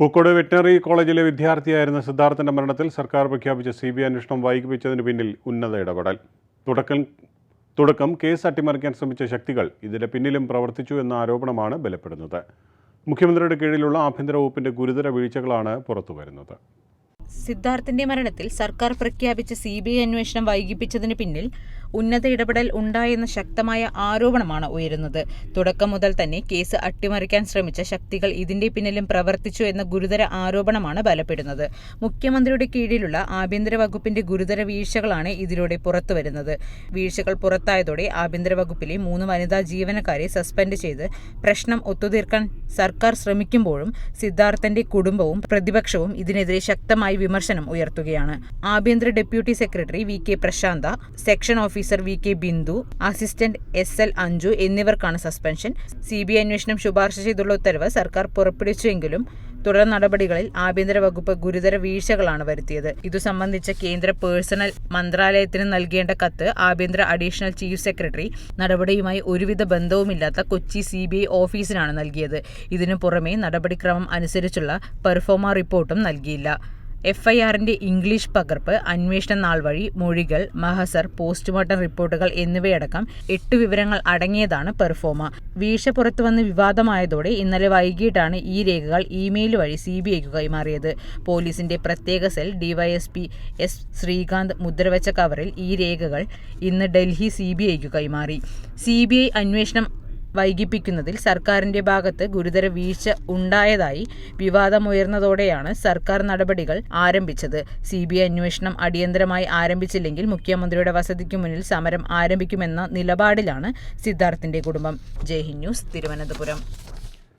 Pookode veterinary കോളേജിലെ വിദ്യാർത്ഥിയായിരുന്ന സിദ്ധാർത്ഥന്റെ മരണത്തിൽ സർക്കാർ പ്രഖ്യാപിച്ച സി ബി അന്വേഷണം വൈകിപ്പിച്ചതിന് പിന്നിൽ ഉന്നത ഇടപെടൽ. തുടക്കം തുടക്കം കേസ് അട്ടിമറിക്കാൻ ശ്രമിച്ച ശക്തികൾ ഇതിന്റെ പിന്നിലും പ്രവർത്തിച്ചു എന്ന ആരോപണമാണ് ബലപ്പെടുന്നത്. മുഖ്യമന്ത്രിയുടെ കീഴിലുള്ള ആഭ്യന്തര വകുപ്പിന്റെ ഗുരുതര വീഴ്ചകളാണ് പുറത്തുവരുന്നത്. സിദ്ധാർത്ഥിന്റെ മരണത്തിൽ സർക്കാർ പ്രഖ്യാപിച്ച സി ബി ഐ അന്വേഷണം വൈകിപ്പിച്ചതിന് പിന്നിൽ ഉന്നത ഇടപെടൽ ഉണ്ടായെന്ന ശക്തമായ ആരോപണമാണ് ഉയരുന്നത്. തുടക്കം മുതൽ തന്നെ കേസ് അട്ടിമറിക്കാൻ ശ്രമിച്ച ശക്തികൾ ഇതിന്റെ പിന്നിലും പ്രവർത്തിച്ചു എന്ന ഗുരുതര ആരോപണമാണ് ബലപ്പെടുന്നത്. മുഖ്യമന്ത്രിയുടെ കീഴിലുള്ള ആഭ്യന്തര വകുപ്പിന്റെ ഗുരുതര വീഴ്ചകളാണ് ഇതിലൂടെ പുറത്തുവരുന്നത്. വീഴ്ചകൾ പുറത്തായതോടെ ആഭ്യന്തര വകുപ്പിലെ മൂന്ന് വനിതാ ജീവനക്കാരെ സസ്പെൻഡ് ചെയ്ത് പ്രശ്നം ഒത്തുതീർക്കാൻ സർക്കാർ ശ്രമിക്കുമ്പോഴും സിദ്ധാർത്ഥന്റെ കുടുംബവും പ്രതിപക്ഷവും ഇതിനെതിരെ ശക്തമായി വിമർശനം ഉയർത്തുകയാണ്. ആഭ്യന്തര deputy secretary V K Prashant section officer V K Bindu assistant S L Anju എന്നിവർക്കാണ് സസ്പെൻഷൻ. സി ബി ഐ അന്വേഷണം ശുപാർശ ചെയ്തുള്ള ഉത്തരവ് സർക്കാർ പുറപ്പെടുവിച്ചുവെങ്കിലും തുടർ നടപടികളിൽ ആഭ്യന്തര വകുപ്പ് ഗുരുതര വീഴ്ചകളാണ് വരുത്തിയത്. ഇതു സംബന്ധിച്ച കേന്ദ്ര പേഴ്സണൽ മന്ത്രാലയത്തിന് നൽകേണ്ട കത്ത് ആഭ്യന്തര അഡീഷണൽ ചീഫ് സെക്രട്ടറി നടപടിയുമായി ഒരുവിധ ബന്ധവുമില്ലാത്ത കൊച്ചി സി ബി ഐ ഓഫീസിനാണ് നൽകിയത്. ഇതിനു പുറമെ നടപടിക്രമം അനുസരിച്ചുള്ള പെർഫോമ റിപ്പോർട്ടും നൽകിയില്ല. എഫ് ഐ ഇംഗ്ലീഷ് പകർപ്പ് അന്വേഷണ നാൾ വഴി മൊഴികൾ മഹസർ പോസ്റ്റ്മോർട്ടം റിപ്പോർട്ടുകൾ എന്നിവയടക്കം എട്ട് വിവരങ്ങൾ അടങ്ങിയതാണ് പെർഫോമ. വീഴ്ച പുറത്തുവന്ന് വിവാദമായതോടെ ഇന്നലെ വൈകിട്ടാണ് ഈ രേഖകൾ ഇമെയിൽ വഴി സി ബി ഐക്ക് കൈമാറിയത്. പോലീസിന്റെ പ്രത്യേക സെൽ ഡിവൈഎസ്പി എസ് ശ്രീകാന്ത് മുദ്രവെച്ച കവറിൽ ഈ രേഖകൾ ഇന്ന് ഡൽഹി സി ബി ഐക്ക് കൈമാറി. സി ബി ഐ അന്വേഷണം വൈകിപ്പിക്കുന്നതിൽ സർക്കാരിന്റെ ഭാഗത്ത് ഗുരുതര വീഴ്ച ഉണ്ടായതായി വിവാദമുയർന്നതോടെയാണ് സർക്കാർ നടപടികൾ ആരംഭിച്ചത്. സി ബി ഐ അന്വേഷണം അടിയന്തരമായി ആരംഭിച്ചില്ലെങ്കിൽ മുഖ്യമന്ത്രിയുടെ വസതിക്ക് മുന്നിൽ സമരം ആരംഭിക്കുമെന്ന നിലപാടിലാണ് സിദ്ധാർത്ഥിന്റെ കുടുംബം. ജയ്ഹിന്ദ് ന്യൂസ് തിരുവനന്തപുരം.